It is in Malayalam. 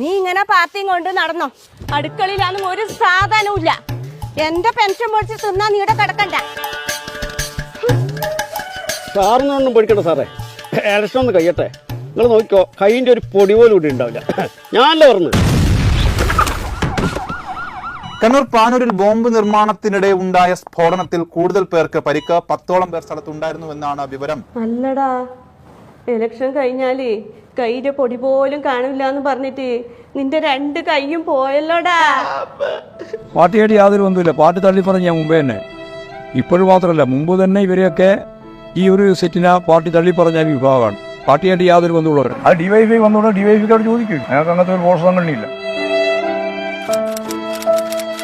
നീ ഇങ്ങനെ പാർട്ടിയും കൊണ്ട് നടന്നോ? അടുക്കളയിലാന്നും ഒരു സാധനവും എന്റെ പെൻഷൻ പൊടിച്ച് തിന്നാ നീടെ കിടക്കണ്ട. സാറിനൊന്നും പേടിക്കണ്ട സാറേ. ഇലക്ഷൻ ഒന്ന് കഴിയട്ടെ. നിങ്ങൾ നോക്കിക്കോ കൈന്റെ ഒരു പൊടി പോലും ഇവിടെ ഉണ്ടാവില്ല. ഞാനല്ലേ പറഞ്ഞു കണ്ണൂർ പാനൂരിൽ ബോംബ് നിർമ്മാണത്തിനിടെ ഉണ്ടായ സ്ഫോടനത്തിൽ കൂടുതൽ പേർക്ക് പരിക്ക് പത്തോളം പേർ സ്ഥലത്തുണ്ടായിരുന്നു എന്നാണ് വിവരം. അല്ലടാ ഇലക്ഷൻ കഴിഞ്ഞാലേ കൈയുടെ പൊടി പോലും കാണില്ല എന്ന് പറഞ്ഞിട്ട് നിന്റെ രണ്ട് കൈയും പോയല്ലോടാ. പാർട്ടിയായിട്ട് യാതൊരു ബന്ധമില്ല പാർട്ടി തള്ളി പറഞ്ഞ ഞാൻ മുമ്പേ തന്നെ. ഇപ്പോഴും മാത്രമല്ല മുമ്പ് തന്നെ ഇവരെയൊക്കെ ഈ ഒരു സെറ്റിന പാർട്ടി തള്ളി പറഞ്ഞ വിഭാഗമാണ്. പാർട്ടിയായിട്ട് യാതൊരു ബന്ധമുള്ളവർ ആ ഡിവൈഫൈ വന്നോണ്ട് ഡിവൈഫിക്കാട് ചോദിക്കും. ഞങ്ങൾക്ക് അങ്ങനത്തെ ഒരു പ്രോത്സാഹനം ഇല്ല Thank you.